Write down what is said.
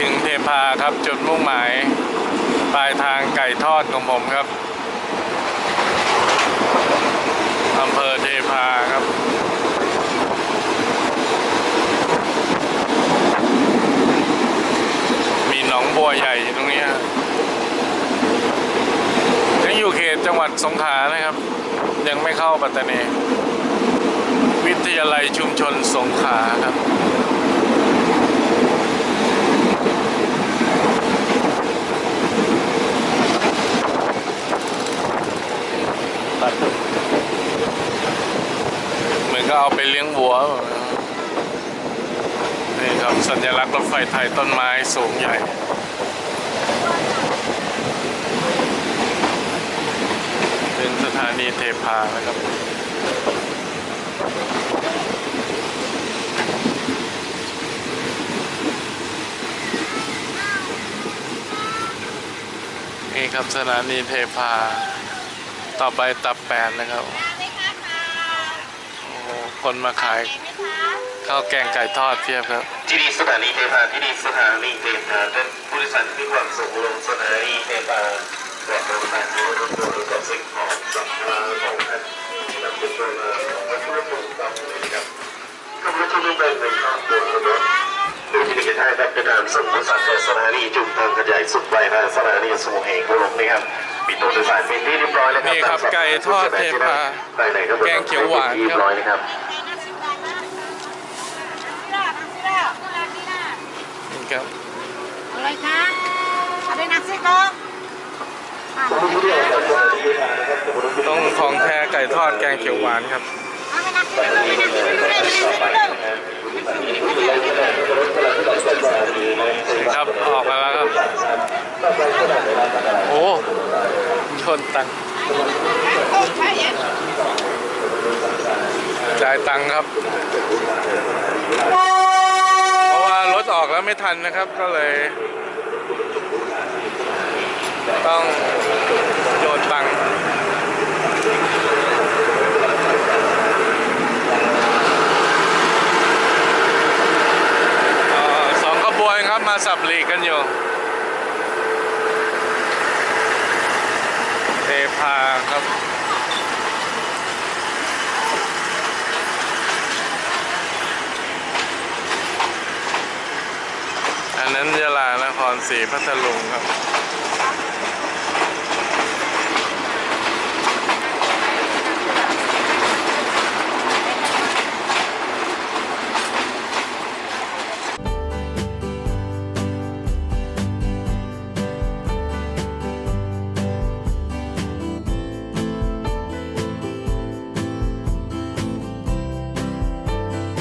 ถึงเทพาครับจุดมุ่งหมาย ปลายทางไก่ทอดของผมครับอำเภอเทพาครับมีหนองบัวใหญ่อยู่ตรงนี้ยังอยู่เขตจังหวัดสงขลานะครับ ยังไม่เข้าปัตตานีวิทยาลัยชุมชนสงขลาครับ เหมือน ก็เอาไปเลี้ยงวัว นี่ครับสัญลักษณ์รถไฟไทยต้นไม้สูงใหญ่เป็นสถานีเทพานะครับนี่ครับสถานีเทพา ต่อไปตับแปดนะครับ คนมาขายข้าวแกงไก่ทอดเพียบครับที่นี่สถานีเทพาที่นี่สถานีเทพาเป็นผู้โดยสารที่มีความสุขลงสถานีเทพาและบริการที่รถทัวร์กับสิ่งของสัมภาระของท่านนำไปช่วยมาของวัตถุประสงค์ต่อไปนะครับขับรถทุกเป็นในครอบครัวรถโดยที่ในไทยแบบกระดานส่งผู้โดยสารจากสถานีจุ่มทางขยายสุดไปทางสถานีสมุทรเอกลงนะครับ นี่ครับไก่ทอดเทพาแกงเขียวหวานครับนี่ครับอะไรคะอะไรนักซิโก้ต้องของแท้ไก่ทอดแกงเขียวหวานครับเอาไปนักซิโก้ไปนักซิโก้ไปนักซิโก้ นี่ครับ ออกมาแล้วครับ โอ้ช นตังจ่ายตังครับ เพราะว่ารถออกแล้วไม่ทันนะครับ ก็เลย ต้องโยนตังสองขบวนครับมาสับหลีกกันอยู่ เทพาครับอันนั้นยะลานครศรีพัทลุงครับ